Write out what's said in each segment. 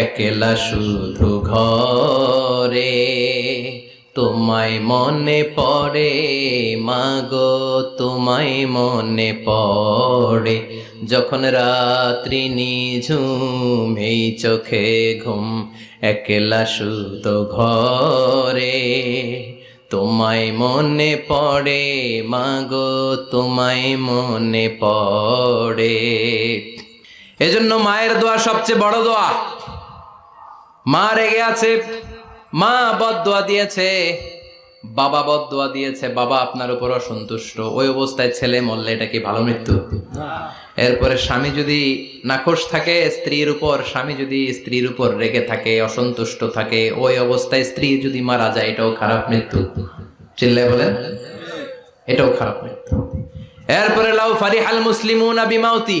একলা শুধু ঘরে, তোমায় মনে পড়ে, মাগো তোমায় মনে পড়ে। যখন রাত্রি নিঝুম, এই চোখে ঘুম, একলা শুধু ঘরে, তোমায় মনে পড়ে, মাগো তোমায় মনে পড়ে। এজন্য মায়ের দোয়া সবচেয়ে বড় দোয়া। মা রেগে আছে মা বদদোয়া দিয়েছে বাবা বদদোয়া দিয়েছে বাবা আপনার উপর অসন্তুষ্ট। ওই অবস্থায় ছেলে মরলে এটা কি ভালো মৃত্যু? এরপরে স্বামী যদি নাখোশ থাকে স্ত্রীর উপর স্বামী যদি স্ত্রীর উপর রেগে থাকে অসন্তুষ্ট থাকে ওই অবস্থায় স্ত্রী যদি মারা যায় এটাও খারাপ মৃত্যু। চিল্লায় বলেন? এটাও খারাপ মৃত্যু। এরপরে লাউ ফারিহাল মুসলিমুন বিমাউতি।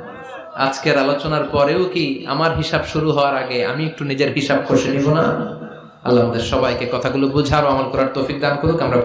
আজকের আলোচনার পরেও কি আমার হিসাব শুরু হওয়ার আগে আমি একটু নিজের হিসাব কষে নিব না? আল্লাহ আমাদের সবাইকে কথাগুলো বুঝার ও আমল করার তৌফিক দান করুক, আমরা